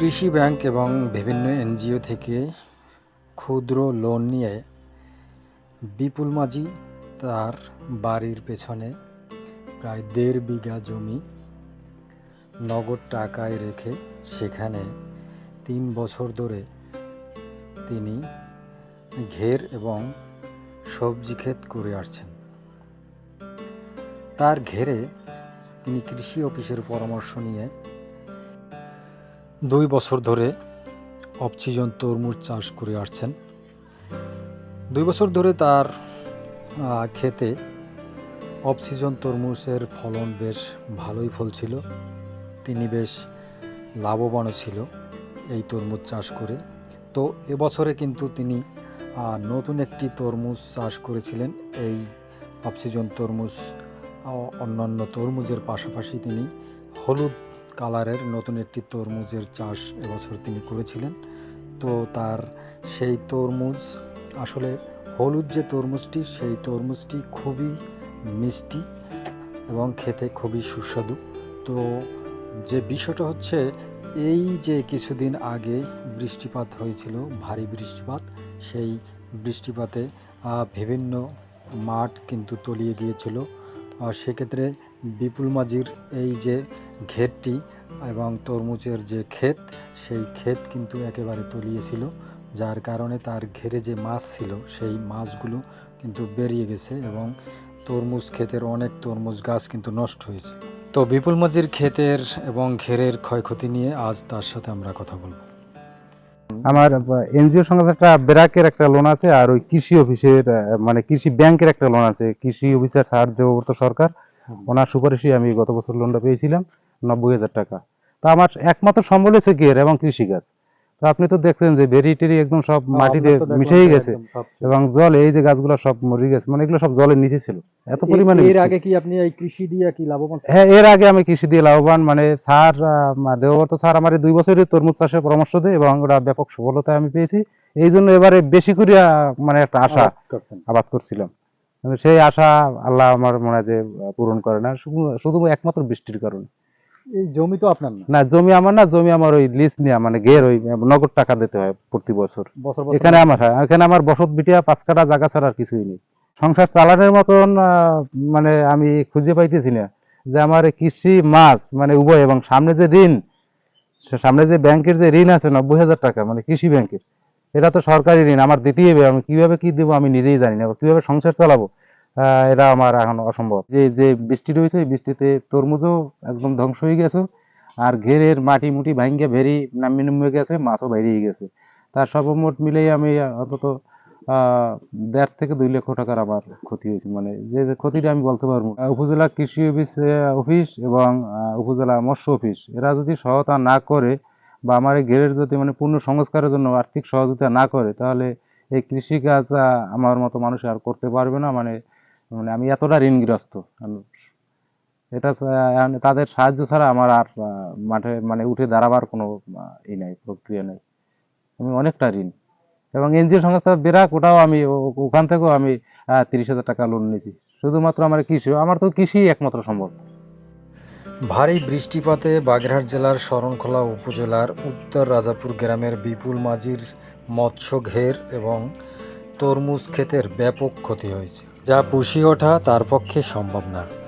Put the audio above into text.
কৃষি ব্যাংক এবং বিভিন্ন এনজিও থেকে ক্ষুদ্র লোন নিয়ে বিপুল মাঝি তার বাড়ির পেছনে প্রায় দেড় বিঘা জমি নগদ টাকায় রেখে সেখানে তিন বছর ধরে তিনি ঘের এবং সবজি ক্ষেত করে আসছেন। তার ঘেরে তিনি কৃষি অফিসের পরামর্শ নিয়ে দুই বছর ধরে অফসিজন তরমুজ চাষ করে আসছেন। দুই বছর ধরে তার আহ, ক্ষেতে অফসিজন তরমুজের ফলন বেশ ভালোই ফলছিল। তিনি বেশ লাভবানও ছিল এই তরমুজ চাষ করে। তো এবছরে কিন্তু তিনি নতুন একটি তরমুজ চাষ করেছিলেন। এই অফসিজন তরমুজ অন্যান্য তরমুজের পাশাপাশি তিনি হলুদ কালারের নতুন একটি তরমুজের চাষ এবছর তিনি করেছিলেন। তো তার সেই তরমুজ, আসলে হলুদ যে তরমুজটি, সেই তরমুজটি খুবই মিষ্টি এবং খেতে খুবই সুস্বাদু। তো যে বিষয়টা হচ্ছে, এই যে কিছুদিন আগে বৃষ্টিপাত হয়েছিল, ভারী বৃষ্টিপাত, সেই বৃষ্টিপাতে বিভিন্ন মাঠ কিন্তু তলিয়ে গিয়েছিল। সেক্ষেত্রে বিপুল মাঝির এই যে ঘেরটি এবং তরমুজের যে ক্ষেত সেই ক্ষেত কিন্তু একেবারে তলিয়েছিল যার কারণে তার ঘেরে যে মাছ ছিল সেই মাছগুলো কিন্তু বেরিয়ে গেছে এবং তরমুজ ক্ষেতের অনেক তরমুজ গাছ কিন্তু নষ্ট হয়েছে। তো বিপুল মাঝির ক্ষেতের এবং ঘেরের ক্ষয়ক্ষতি নিয়ে আজ তার সাথে আমরা কথা বলব। আমার এনজিও সঙ্গে একটা ব্র্যাকের একটা লোন আছে আর ওই কৃষি অফিসের মানে কৃষি ব্যাংকের একটা লোন আছে। কৃষি অফিসার স্যার দেবব্রত সরকার ওনার সুপারিশে আমি গত বছর লোনটা পেয়েছিলাম। নব্বই হাজার টাকা। তো আমার একমাত্র সম্বল হচ্ছে গিয়ার এবং কৃষিকাজ তো আপনি তো দেখছেন যে বেরি টেরি একদম সব মাটিতে মিশেই গেছে এবং জল এই যে গাছগুলো সব মরে গেছে মানে এগুলো সব জলের নিচে ছিল। এত পরিমাণে এর আগে কি আপনি এই কৃষি দিয়ে কি লাভবান হ্যাঁ এর আগে আমি কৃষি দিয়ে লাভবান মানে স্যার দেবব্রত স্যার আমার দুই বছরের তরমুজ চাষের পরামর্শ দেয় এবং ওরা ব্যাপক সফলতা আমি পেয়েছি। এই জন্য এবারে বেশি করে মানে একটা আশা আবাদ করছিলাম। সেই আশা আল্লাহ আমার মনে হয় যে পূরণ করে না। শুধু একমাত্র বৃষ্টির কারণে। এই জমি তো আপনার না? না জমি আমার না জমি আমার ওই লিজ নেওয়া মানে গের ওই নগদ টাকা দিতে হয় প্রতি বছর। এখানে আমার হ্যাঁ, এখানে আমার বসত বিটিয়া পাঁচ কাটা জায়গা ছাড়া আর কিছুই নেই। সংসার চালানোর মতন মানে আমি খুঁজে পাইতেছি না যে আমার কৃষি মাছ মানে উভয় এবং সামনে যে ঋণ সামনে যে ব্যাংকের যে ঋণ আছে নব্বই হাজার টাকা মানে কৃষি ব্যাংকের এটা তো সরকারি ঋণ আমার দিতেই হবে আমি কীভাবে কি দেবো আমি নিজেই জানি না কীভাবে সংসার চালাবো? এটা আমার এখন অসম্ভব। যে যে বৃষ্টি রয়েছে বৃষ্টিতে তরমুজও একদম ধ্বংস হয়ে গেছে, আর ঘেরের মাটি মুটি ভাঙ্গে ভেরি নামি নেমে গেছে, মাছও বেরিয়ে গেছে। তার সর্বমোট মিলেই আমি অন্তত দেড় থেকে দুই লক্ষ টাকার আমার ক্ষতি হয়েছে। মানে যে ক্ষতিটা আমি বলতে পারব উপজেলা কৃষি অফিস অফিস এবং উপজেলা মৎস্য অফিস, এরা যদি সহায়তা না করে বা আমার এই ঘেরের যদি মানে পূর্ণ সংস্কারের জন্য আর্থিক সহযোগিতা না করে, তাহলে এই কৃষিকাজ আমার মতো মানুষ আর করতে পারবে না। মানে মানে আমি এতটা ঋণগ্রস্ত। এটা তাদের সাহায্য ছাড়া আমার আর মাঠে মানে উঠে দাঁড়াবার কোনো ই নাই, প্রক্রিয়া নেই। আমি অনেকটা ঋণ। এবং এনজিও সংস্থা বেরাক ওটাও আমি ওখান থেকেও আমি তিরিশ হাজার টাকা লোন নিয়েছি। শুধুমাত্র আমার কৃষি, আমার তো কৃষি একমাত্র সম্ভব ভারী বৃষ্টিপাতে বাগেরহাট জেলার শরণখোলা উপজেলার উত্তর রাজাপুর গ্রামের বিপুল মাঝির মৎস্য ঘের এবং তরমুজ ক্ষেতের ব্যাপক ক্ষতি হয়েছে। যা পুষিয়ে ওঠা তার পক্ষে সম্ভব না।